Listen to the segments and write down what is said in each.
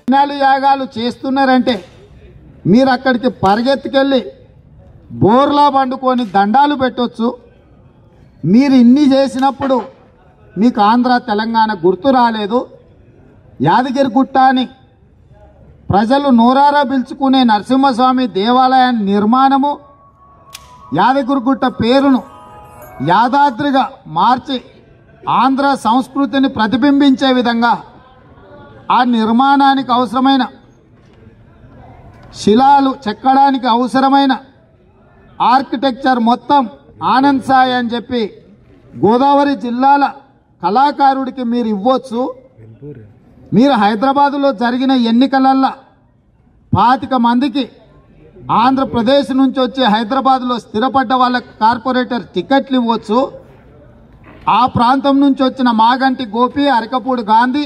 యజ్ఞాలు యాగాలు చేస్తున్నారంటే మీరు అక్కడికి పరిగెత్తుకెళ్ళి బోర్లా పండుకొని దండాలు పెట్టొచ్చు. మీరు ఇన్ని చేసినప్పుడు మీకు ఆంధ్ర తెలంగాణ గుర్తు రాలేదు. యాదగిరి గుట్ట అని ప్రజలు నోరారా పిలుచుకునే నరసింహస్వామి దేవాలయాన్ని నిర్మాణము యాదగిరిగుట్ట పేరును యాదాద్రిగా మార్చి ఆంధ్ర సంస్కృతిని ప్రతిబింబించే విధంగా ఆ నిర్మాణానికి అవసరమైన శిలాలు చెక్కడానికి అవసరమైన ఆర్కిటెక్చర్ మొత్తం ఆనంద్ సాయి అని చెప్పి గోదావరి జిల్లాల కళాకారుడికి మీరు ఇవ్వచ్చు. మీరు హైదరాబాదులో జరిగిన ఎన్నికలల్లో పాతిక మందికి ఆంధ్రప్రదేశ్ నుంచి వచ్చి హైదరాబాద్లో స్థిరపడ్డ వాళ్ళ కార్పొరేటర్ టికెట్లు ఇవ్వచ్చు. ఆ ప్రాంతం నుంచి వచ్చిన మాగంటి గోపి అరకపూడి గాంధీ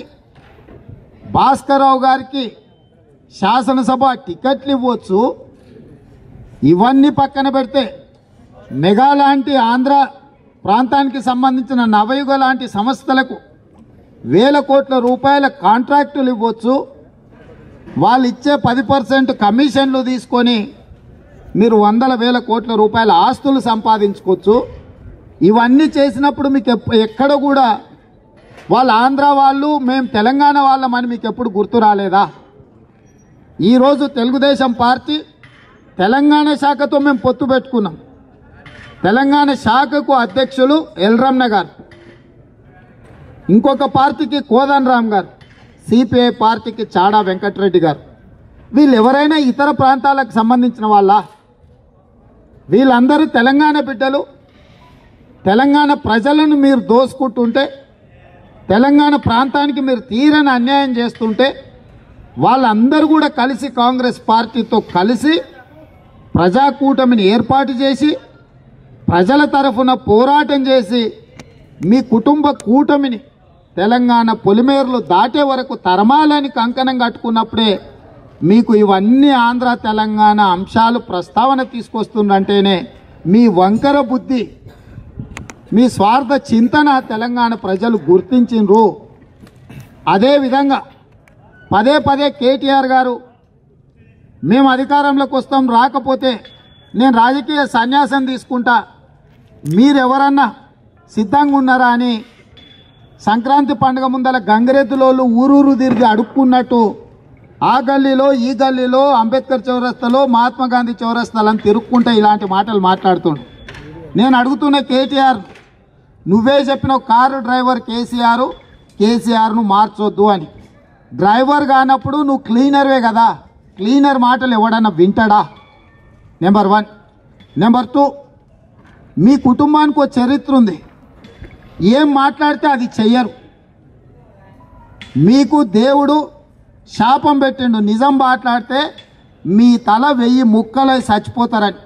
భాస్కర్రావు గారికి శాసనసభ టికెట్లు ఇవ్వచ్చు. ఇవన్నీ పక్కన పెడితే మెగా లాంటి ఆంధ్ర ప్రాంతానికి సంబంధించిన నవయుగ లాంటి సంస్థలకు వేల కోట్ల రూపాయల కాంట్రాక్టులు ఇవ్వచ్చు. వాళ్ళు ఇచ్చే పది పర్సెంట్ కమిషన్లు తీసుకొని మీరు వందల వేల కోట్ల రూపాయల ఆస్తులు సంపాదించుకోవచ్చు. ఇవన్నీ చేసినప్పుడు మీకు ఎప్ప- ఎక్కడ కూడా వాళ్ళు ఆంధ్ర వాళ్ళు మేము తెలంగాణ వాళ్ళమని మీకు ఎప్పుడు గుర్తు రాలేదా? ఈరోజు తెలుగుదేశం పార్టీ తెలంగాణ శాఖతో మేము పొత్తు పెట్టుకున్నాం. తెలంగాణ శాఖకు అధ్యక్షులు ఎల్రమ్న గారు. ఇంకొక పార్టీకి కోదన్ రామ్ గారు. సిపిఐ పార్టీకి చాడా వెంకటరెడ్డి గారు. వీళ్ళు ఎవరైనా ఇతర ప్రాంతాలకు సంబంధించిన వాళ్ళ? వీళ్ళందరూ తెలంగాణ బిడ్డలు. తెలంగాణ ప్రజలను మీరు దోసుకుంటుంటే తెలంగాణ ప్రాంతానికి మీరు తీరని అన్యాయం చేస్తుంటే వాళ్ళందరూ కూడా కలిసి కాంగ్రెస్ పార్టీతో కలిసి ప్రజాకూటమిని ఏర్పాటు చేసి ప్రజల తరఫున పోరాటం చేసి మీ కుటుంబ కూటమిని తెలంగాణ పొలిమేరలు దాటే వరకు తరమాలని కంకణం కట్టుకున్నప్పుడే మీకు ఇవన్నీ ఆంధ్ర తెలంగాణ అంశాలు ప్రస్తావన తీసుకొస్తుందంటేనే మీ వంకర బుద్ధి మీ స్వార్థ చింతన తెలంగాణ ప్రజలు గుర్తించిండ్రు. అదేవిధంగా పదే పదే కేటీఆర్ గారు మేము అధికారంలోకి వస్తాం రాకపోతే నేను రాజకీయ సన్యాసం తీసుకుంటా. మీరెవరన్నా సిద్ధంగా ఉన్నారా అని సంక్రాంతి పండుగ ముందల గంగరెద్దులోళ్ళు ఊరూరు తిరిగి అడుక్కున్నట్టు ఆ గల్లీలో ఈ గల్లీలో అంబేద్కర్ చౌరస్తలో మహాత్మా గాంధీ చౌరస్తలని తిరుక్కుంటే ఇలాంటి మాటలు మాట్లాడుతుండు. నేను అడుగుతున్న కేటీఆర్ నువ్వే చెప్పిన కారు డ్రైవర్ కేసీఆర్ కేసీఆర్ను మార్చొద్దు అని. డ్రైవర్ కానప్పుడు నువ్వు క్లీనర్వే కదా. క్లీనర్ మాటలు ఎవడన్నా వింటాడా? Number one. నెంబర్ టూ మీ కుటుంబానికి ఒక చరిత్ర ఉంది. ఏం మాట్లాడితే అది చెయ్యరు. మీకు దేవుడు శాపం పెట్టిండు నిజం మాట్లాడితే మీ తల వెయ్యి ముక్కలై చచ్చిపోతారని.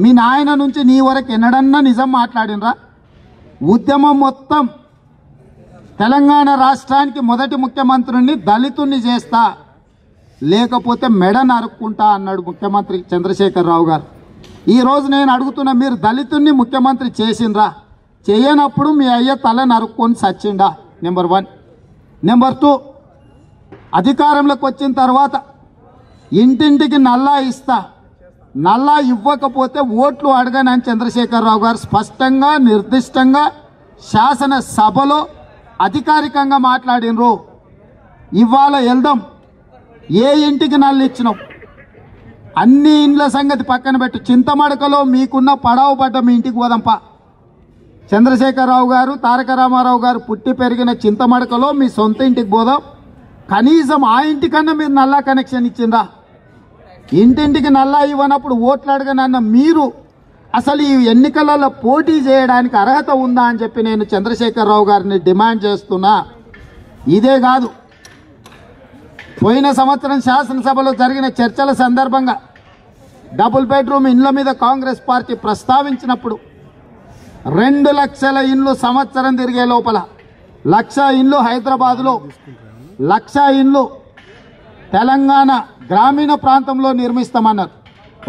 మీ నాయన నుంచి నీ వరకు ఎన్నడన్నా నిజం మాట్లాడినరా? ఉద్యమం మొత్తం తెలంగాణ రాష్ట్రానికి మొదటి ముఖ్యమంత్రిని దళితుణ్ణి చేస్తా లేకపోతే మెడ నరుక్కుంటా అన్నాడు ముఖ్యమంత్రి చంద్రశేఖరరావు గారు. ఈరోజు నేను అడుగుతున్న మీరు దళితుణ్ణి ముఖ్యమంత్రి చేసిండ్రా? చేయనప్పుడు మీ అయ్య తల నరుక్కొని సచ్చిండా? నెంబర్ వన్ నెంబర్ టూ అధికారంలోకి వచ్చిన తర్వాత ఇంటింటికి నల్లా ఇస్తా. నల్లా ఇవ్వకపోతే ఓట్లు అడగనని చంద్రశేఖరరావు గారు స్పష్టంగా నిర్దిష్టంగా శాసనసభలో అధికారికంగా మాట్లాడినరు. ఇవాళ వెళ్దాం. ఏ ఇంటికి నల్లు ఇచ్చినాం? అన్ని ఇండ్ల సంగతి పక్కన పెట్టు. చింతమడకలో మీకున్న పడవ పడ్డ మీ ఇంటికి పోదాంపా. చంద్రశేఖరరావు గారు తారక రామారావు గారు పుట్టి పెరిగిన చింతమడకలో మీ సొంత ఇంటికి పోదాం. కనీసం ఆ ఇంటికన్నా మీరు నల్లా కనెక్షన్ ఇచ్చిందా ఇంటింటికి నల్లా ఇవ్వనప్పుడు ఓట్లు అడగనన్న మీరు అసలు ఈ ఎన్నికలలో పోటీ చేయడానికి అర్హత ఉందా అని చెప్పి నేను చంద్రశేఖరరావు గారిని డిమాండ్ చేస్తున్నా. ఇదే కాదు. పోయిన సంవత్సరం శాసనసభలో జరిగిన చర్చల సందర్భంగా డబుల్ బెడ్రూమ్ ఇండ్ల మీద కాంగ్రెస్ పార్టీ ప్రస్తావించినప్పుడు రెండు లక్షల ఇండ్లు సంవత్సరం తిరిగే లోపల లక్ష ఇండ్లు హైదరాబాదులో లక్ష ఇండ్లు తెలంగాణ గ్రామీణ ప్రాంతంలో నిర్మిస్తామన్నారు.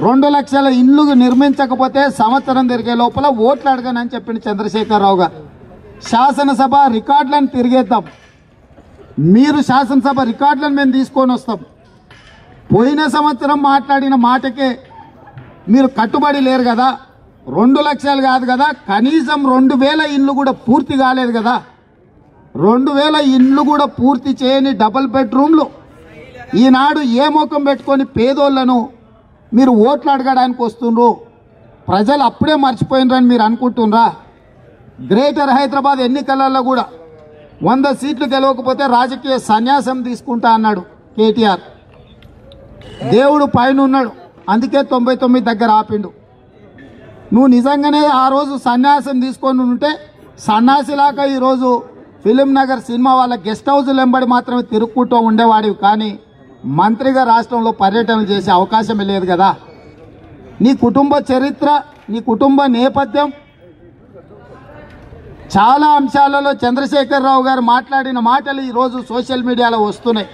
రెండు లక్షల ఇండ్లు నిర్మించకపోతే సంవత్సరం తిరిగే లోపల ఓట్లు అడగనని చెప్పిన చంద్రశేఖరరావు గారు. శాసనసభ రికార్డులను తిరిగేద్దాం. మీరు శాసనసభ రికార్డులను మేము తీసుకొని వస్తాం. పోయిన సంవత్సరం మాట్లాడిన మాటకే మీరు కట్టుబడి లేరు కదా. రెండు లక్షలు కాదు కదా కనీసం రెండు వేల ఇండ్లు కూడా పూర్తి కాలేదు కదా. రెండు వేల ఇండ్లు కూడా పూర్తి చేయని డబుల్ బెడ్రూమ్లు. ఈనాడు ఏ ముఖం పెట్టుకొని పేదోళ్ళను మీరు ఓట్లు అడగడానికి వస్తుండ్రు? ప్రజలు అప్పుడే మర్చిపోయినరని మీరు అనుకుంటున్నారా? గ్రేటర్ హైదరాబాద్ ఎన్నికలలో కూడా వంద సీట్లు గెలవకపోతే రాజకీయ సన్యాసం తీసుకుంటా అన్నాడు కేటీఆర్. దేవుడు పైన ఉన్నాడు అందుకే తొంభై తొమ్మిది దగ్గర ఆపిండు. నువ్వు నిజంగానే ఆ రోజు సన్యాసం తీసుకొని ఉంటే సన్యాసిలాగా ఈరోజు ఫిలిం నగర్ సినిమా వాళ్ళ గెస్ట్ హౌస్ వెంబడి మాత్రమే తిరుక్కుంటూ ఉండేవాడివి కానీ మంత్రిగా రాష్ట్రంలో పర్యటనలు చేసే అవకాశమే లేదు కదా. నీ కుటుంబ చరిత్ర నీ కుటుంబ నేపథ్యం చాలా అంశాలలో చంద్రశేఖరరావు గారు మాట్లాడిన మాటలు ఈరోజు సోషల్ మీడియాలో వస్తున్నాయి.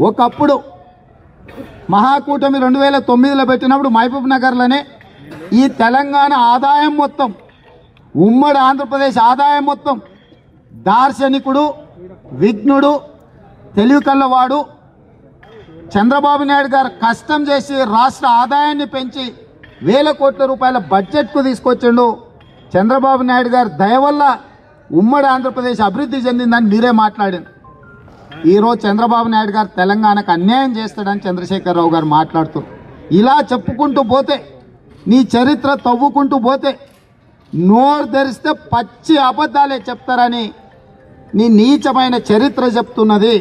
ఒకప్పుడు మహాకూటమి రెండు వేల తొమ్మిదిలో పెట్టినప్పుడు మహబూబ్ నగర్లోనే ఈ తెలంగాణ ఆదాయం మొత్తం ఉమ్మడి ఆంధ్రప్రదేశ్ ఆదాయం మొత్తం దార్శనికుడు విఘ్నుడు తెలివి కల్లవాడు చంద్రబాబు నాయుడు గారు కష్టం చేసి రాష్ట్ర ఆదాయాన్ని పెంచి వేల కోట్ల రూపాయల బడ్జెట్కు తీసుకొచ్చిండు. చంద్రబాబు నాయుడు గారి దయ వల్ల ఉమ్మడి ఆంధ్రప్రదేశ్ అభివృద్ధి చెందిందని మీరే మాట్లాడింది ఈరోజు చంద్రబాబు నాయుడు గారు తెలంగాణకు అన్యాయం చేస్తాడని చంద్రశేఖరరావు గారు మాట్లాడుతూ ఇలా చెప్పుకుంటూ పోతే నీ చరిత్ర తవ్వుకుంటూ పోతే నోరు తెరిస్తే పచ్చి అబద్ధాలే చెప్తారని నీ నీచమైన చరిత్ర చెప్తున్నది.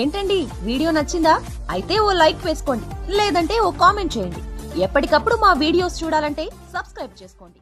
ఏంటండి? వీడియో నచ్చిందా? అయితే ఓ లైక్ వేసుకోండి. లేదంటే ఓ కామెంట్ చేయండి. ఎప్పటికప్పుడు మా వీడియోస్ చూడాలంటే సబ్స్క్రైబ్ చేసుకోండి.